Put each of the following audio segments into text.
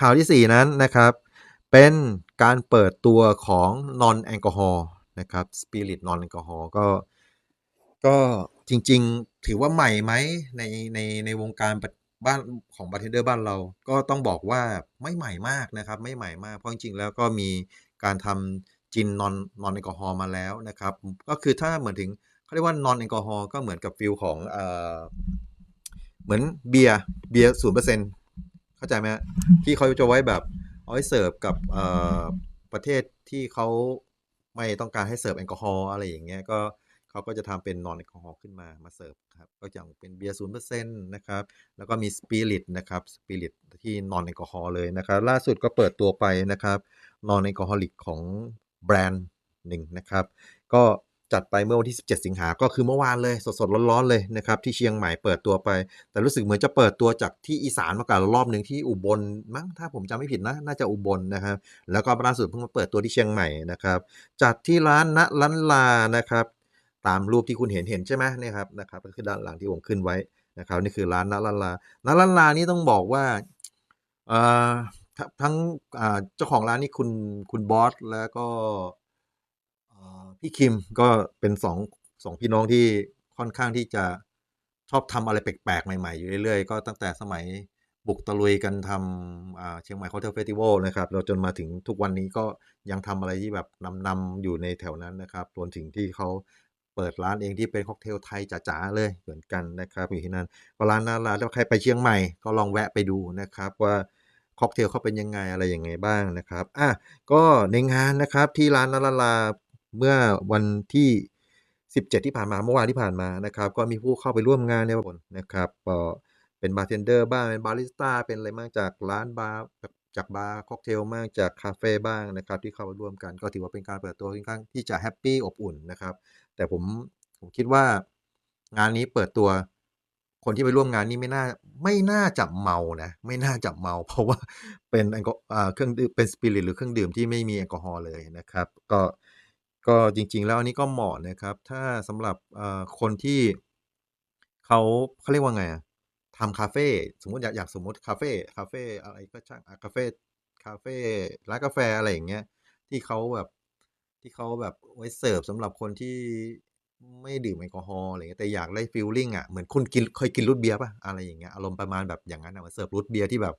ข่าวที่ 4 นั้นนะครับ เป็นการเปิดตัวของ non แอลกอฮอล์นะครับ Spirit non แอลกอฮอล์ก็ก็จริงๆถือว่าใหม่ไหมในในในวงการบ้านของบาร์เทนเดอร์บ้านเรา ก็ต้องบอกว่าไม่ใหม่มากนะครับ ไม่ใหม่มาก เพราะจริงๆแล้วก็มีการทำจิน non non แอลกอฮอล์มาแล้วนะครับ ก็คือถ้าเหมือนถึงเขาเรียกว่า non แอลกอฮอล์ก็เหมือนกับฟีลของเอ่อเหมือนเบียร์เบียร์0%เปอร์เซ็น ข้าใจไหมครับที่เขาจะไว้แบบเอาไว้เสิร์ฟกับประเทศที่เขาไม่ต้องการให้เสิร์ฟแอลกอฮอล์อะไรอย่างเงี้ยก็เขาก็จะทำเป็น non แอลกอฮอล์ขึ้นมามาเสิร์ฟครับก็อย่างเป็นเบียร์0%นย์เปอร์เซ็นต์นะครับแล้วก็มี Spirit นะครับ Spirit ที่ non แอลกอฮอล์เลยนะครับล่าสุดก็เปิดตัวไปนะครับ non alcoholic ของแบรนด์หนึ่งนะครับ ก็ จัดไปเมื่อวันที่ 17 สิงหา ก็คือเมื่อวานเลยสดๆร้อนๆเลยนะครับที่เชียงใหม่เปิดตัวไป แต่รู้สึกเหมือนจะเปิดตัวจากที่อีสานมาก่อนรอบหนึ่งที่อุบลมั้งถ้าผมจำไม่ผิดนะน่าจะอุบลนะครับ แล้วก็ล่าสุดเพิ่งมาเปิดตัวที่เชียงใหม่นะครับ จัดที่ร้านณล้านลานะครับ ตามรูปที่คุณเห็นเห็นใช่ไหมนี่ครับนะครับก็คือด้านหลังที่ผมขึ้นไว้นะครับนี่คือร้านณล้านลาณล้านลานี่ต้องบอกว่าทั้งเจ้าของร้านนี่คุณคุณบอสแล้วก็ พี่คิมก็เป็น2 2พี่น้องที่ค่อนข้างที่จะชอบทำอะไรแปลกๆ ใหม่ ๆ อยู่เรื่อยๆ ก็ตั้งแต่สมัยบุกตะลุยกันทำเชียงใหม่ Cocktail Festival นะครับแล้วจนมาถึงทุกวันนี้ก็ยังทำอะไรที่แบบนำๆอยู่ในแถวนั้นนะครับรวมถึงที่เขาเปิดร้านเองที่เป็นค็อกเทลไทยจ๋าๆเลยเหมือนกันนะครับอยู่ที่นั่นก็ร้านณล้านถ้าใครไปเชียงใหม่ก็ลองแวะไปดูนะครับว่าค็อกเทลเขาเป็นยังไงอะไรยังไงบ้างนะครับอาก็ในงานนะครับที่ร้านณล้าลา เมื่อวันที่ 17 ที่ผ่านมาเมื่อวานที่ผ่านมานะครับ ก็มีผู้เข้าไปร่วมงานเนี่ยคนนะครับก็เป็นบาร์เทนเดอร์บ้างเป็นบาริสต้าเป็นอะไรบ้างจากร้านบาร์จากบาร์ค็อกเทลบ้างจากคาเฟ่บ้างนะครับ ที่เข้ามาร่วมกันก็ถือว่าเป็นการเปิดตัวค่อนข้างที่จะแฮปปี้อบอุ่นนะครับ แต่ผมผมคิดว่างานนี้เปิดตัวคนที่ไปร่วมงานนี่ไม่น่าไม่น่าจะเมานะไม่น่าจะเมา เพราะว่าเป็นแอลกออ่าเครื่องดื่มเป็นสปิริตหรือเครื่องดื่มที่ไม่มีแอลกอฮอล์เลยนะครับ ก็ ก็จริง ๆ แล้วอันนี้ก็เหมาะนะครับ ถ้าสำหรับ เอ่อ คนที่ เขา เขาเรียกว่าไงอะ ทำคาเฟ สมมุติอยาก อยากสมมุติคาเฟ คาเฟอะไรก็ช่าง อา คาเฟ คาเฟ ร้านกาแฟ อะไรอย่างเงี้ย ที่เขาแบบ ที่เขาแบบไว้เสิร์ฟสำหรับคนที่ไม่ดื่มแอลกอฮอล์ อะไรอย่างเงี้ย แต่อยากได้ฟีลลิงอะ เหมือนคุณกิน เคยกินรูทเบียร์เปล่า?อะไรอย่างเงี้ย อารมณ์ประมาณแบบอย่างงั้นน่ะ มาเสิร์ฟรูทเบียร์ที่แบบ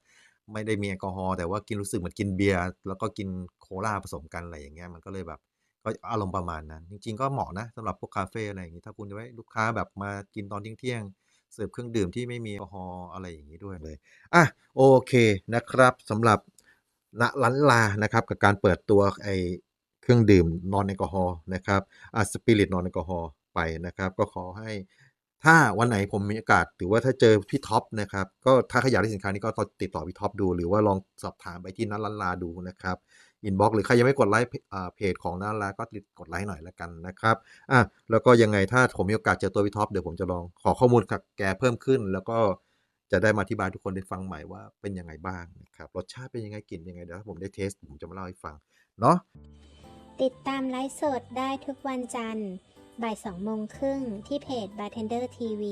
ไม่ได้มีแอลกอฮอล์ แต่ว่ากิน รู้สึกเหมือนกินเบียร์ แล้วก็กินโคลาผสมกัน อะไรอย่างเงี้ย มันก็เลยแบบ ก็อารมณ์ประมาณนั้น จริง ๆ ก็เหมาะนะสำหรับพวกคาเฟ่อะไรอย่างงี้ ถ้าคุณจะไว้ลูกค้าแบบมากินตอนเที่ยงๆเสิร์ฟเครื่องดื่มที่ไม่มีแอลกอฮอล์อะไรอย่างงี้ด้วยเลยอาโอเคนะครับสำหรับณล้านลานะครับกับการเปิดตัวไอเครื่องดื่ม non แอลกอฮอล์นะครับอ่า Spirit non แอลกอฮอล์ไปนะครับ ก็ขอให้ถ้าวันไหนผมมีโอกาสหรือว่าถ้าเจอพี่ท็อปนะครับ ก็ถ้าใครอยากได้สินค้านี้ก็ตติดต่อพี่ท็อปดู หรือว่าลองสอบถามไปที่ณล้านลาดูนะครับ อินบ็อกซ์หรือใครยังไม่กดไลค์เพอ่าเพจของณล้านลาก็ติดกดไลค์หน่อยแล้วกันนะครับอาแล้วก็ยังไงถ้าผมมีโอกาสเจอตัวพี่ท็อปเดี๋ยวผมจะลองขอข้อมูลกับแกเพิ่มขึ้น แล้วก็จะได้มาอธิบายทุกคนได้ฟังใหม่ว่าเป็นยังไงบ้างนะครับรสชาติเป็นยังไงกลิ่นยังไงเดี๋ยวถ้าผมได้เทสต์ผมจะมาเล่าให้ฟังเนาะติดตามไลฟ์สดได้ทุกวันจันทร์บ่าย2โมงครึ่งที่เพจ Bartender TV